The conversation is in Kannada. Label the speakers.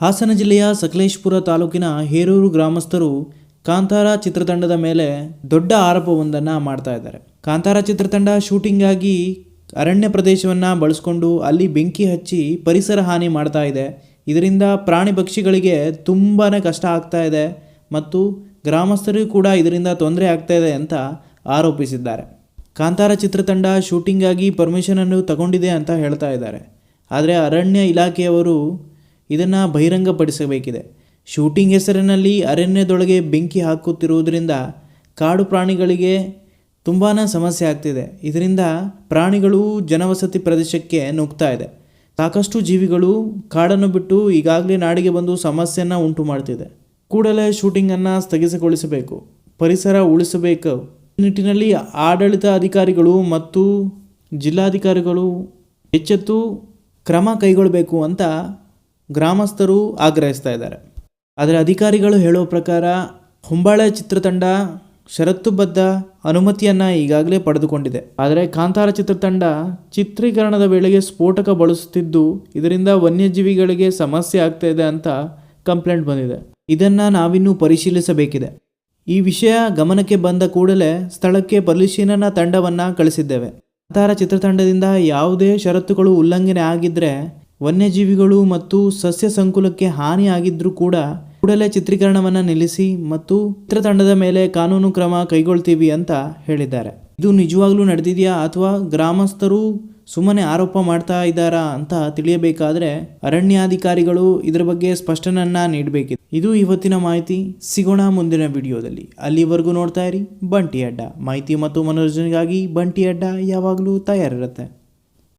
Speaker 1: ಹಾಸನ ಜಿಲ್ಲೆಯ ಸಕಲೇಶಪುರ ತಾಲೂಕಿನ ಹೇರೂರು ಗ್ರಾಮಸ್ಥರು ಕಾಂತಾರ ಚಿತ್ರತಂಡದ ಮೇಲೆ ದೊಡ್ಡ ಆರೋಪವೊಂದನ್ನು ಮಾಡ್ತಾ ಇದ್ದಾರೆ. ಕಾಂತಾರ ಚಿತ್ರತಂಡ ಶೂಟಿಂಗಾಗಿ ಅರಣ್ಯ ಪ್ರದೇಶವನ್ನು ಬಳಸ್ಕೊಂಡು ಅಲ್ಲಿ ಬೆಂಕಿ ಹಚ್ಚಿ ಪರಿಸರ ಹಾನಿ ಮಾಡ್ತಾ ಇದೆ. ಇದರಿಂದ ಪ್ರಾಣಿ ಪಕ್ಷಿಗಳಿಗೆ ತುಂಬಾ ಕಷ್ಟ ಆಗ್ತಾ ಇದೆ ಮತ್ತು ಗ್ರಾಮಸ್ಥರಿಗೂ ಕೂಡ ಇದರಿಂದ ತೊಂದರೆ ಆಗ್ತಾ ಇದೆ ಅಂತ ಆರೋಪಿಸಿದ್ದಾರೆ. ಕಾಂತಾರ ಚಿತ್ರತಂಡ ಶೂಟಿಂಗಾಗಿ ಪರ್ಮಿಷನನ್ನು ತಗೊಂಡಿದೆ ಅಂತ ಹೇಳ್ತಾ ಇದ್ದಾರೆ. ಆದರೆ ಅರಣ್ಯ ಇಲಾಖೆಯವರು ಇದನ್ನು ಬಹಿರಂಗಪಡಿಸಬೇಕಿದೆ. ಶೂಟಿಂಗ್ ಹೆಸರಿನಲ್ಲಿ ಅರಣ್ಯದೊಳಗೆ ಬೆಂಕಿ ಹಾಕುತ್ತಿರುವುದರಿಂದ ಕಾಡು ಪ್ರಾಣಿಗಳಿಗೆ ತುಂಬಾ ಸಮಸ್ಯೆ ಆಗ್ತಿದೆ. ಇದರಿಂದ ಪ್ರಾಣಿಗಳು ಜನವಸತಿ ಪ್ರದೇಶಕ್ಕೆ ನುಗ್ತಾ ಇದೆ. ಸಾಕಷ್ಟು ಜೀವಿಗಳು ಕಾಡನ್ನು ಬಿಟ್ಟು ಈಗಾಗಲೇ ನಾಡಿಗೆ ಬಂದು ಸಮಸ್ಯೆಯನ್ನು ಉಂಟು ಮಾಡ್ತಿದೆ. ಕೂಡಲೇ ಶೂಟಿಂಗನ್ನು ಸ್ಥಗಿತಗೊಳಿಸಬೇಕು. ಪರಿಸರ ಉಳಿಸಬೇಕು. ಈ ನಿಟ್ಟಿನಲ್ಲಿ ಆಡಳಿತ ಅಧಿಕಾರಿಗಳು ಮತ್ತು ಜಿಲ್ಲಾಧಿಕಾರಿಗಳು ಎಚ್ಚೆತ್ತು ಕ್ರಮ ಕೈಗೊಳ್ಳಬೇಕು ಅಂತ ಗ್ರಾಮಸ್ಥರು ಆಗ್ರಹಿಸ್ತಾ ಇದ್ದಾರೆ. ಆದರೆ ಅಧಿಕಾರಿಗಳು ಹೇಳುವ ಪ್ರಕಾರ ಹೊಂಬಾಳೆ ಚಿತ್ರತಂಡ ಷರತ್ತುಬದ್ಧ ಅನುಮತಿಯನ್ನು ಈಗಾಗಲೇ ಪಡೆದುಕೊಂಡಿದೆ. ಆದರೆ ಕಾಂತಾರ ಚಿತ್ರತಂಡ ಚಿತ್ರೀಕರಣದ ವೇಳೆಗೆ ಸ್ಫೋಟಕ ಬಳಸುತ್ತಿದ್ದು ಇದರಿಂದ ವನ್ಯಜೀವಿಗಳಿಗೆ ಸಮಸ್ಯೆ ಆಗ್ತಾ ಇದೆ ಅಂತ ಕಂಪ್ಲೇಂಟ್ ಬಂದಿದೆ. ಇದನ್ನು ನಾವಿನ್ನೂ ಪರಿಶೀಲಿಸಬೇಕಿದೆ. ಈ ವಿಷಯ ಗಮನಕ್ಕೆ ಬಂದ ಕೂಡಲೇ ಸ್ಥಳಕ್ಕೆ ಪರಿಶೀಲನಾ ತಂಡವನ್ನು ಕಳಿಸಿದ್ದೇವೆ. ಕಾಂತಾರ ಚಿತ್ರತಂಡದಿಂದ ಯಾವುದೇ ಷರತ್ತುಗಳು ಉಲ್ಲಂಘನೆ ಆಗಿದ್ದರೆ ವನ್ಯಜೀವಿಗಳು ಮತ್ತು ಸಸ್ಯ ಸಂಕುಲಕ್ಕೆ ಹಾನಿಯಾಗಿದ್ದರೂ ಕೂಡ ಕೂಡಲೇ ಚಿತ್ರೀಕರಣವನ್ನು ನಿಲ್ಲಿಸಿ ಮತ್ತು ಚಿತ್ರತಂಡದ ಮೇಲೆ ಕಾನೂನು ಕ್ರಮ ಕೈಗೊಳ್ತೀವಿ ಅಂತ ಹೇಳಿದ್ದಾರೆ. ಇದು ನಿಜವಾಗ್ಲೂ ನಡೆದಿದೆಯಾ ಅಥವಾ ಗ್ರಾಮಸ್ಥರು ಸುಮ್ಮನೆ ಆರೋಪ ಮಾಡ್ತಾ ಇದ್ದಾರಾ ಅಂತ ತಿಳಿಯಬೇಕಾದ್ರೆ ಅರಣ್ಯಾಧಿಕಾರಿಗಳು ಇದರ ಬಗ್ಗೆ ಸ್ಪಷ್ಟನೆಯನ್ನ ನೀಡಬೇಕಿದೆ. ಇದು ಇವತ್ತಿನ ಮಾಹಿತಿ. ಸಿಗೋಣ ಮುಂದಿನ ವಿಡಿಯೋದಲ್ಲಿ. ಅಲ್ಲಿವರೆಗೂ ನೋಡ್ತಾ ಇರಿ. ಬಂಟಿ ಅಡ್ಡ. ಮಾಹಿತಿ ಮತ್ತು ಮನೋರಂಜನೆಗಾಗಿ ಬಂಟಿ ಅಡ್ಡ ಯಾವಾಗಲೂ ತಯಾರಿರುತ್ತೆ.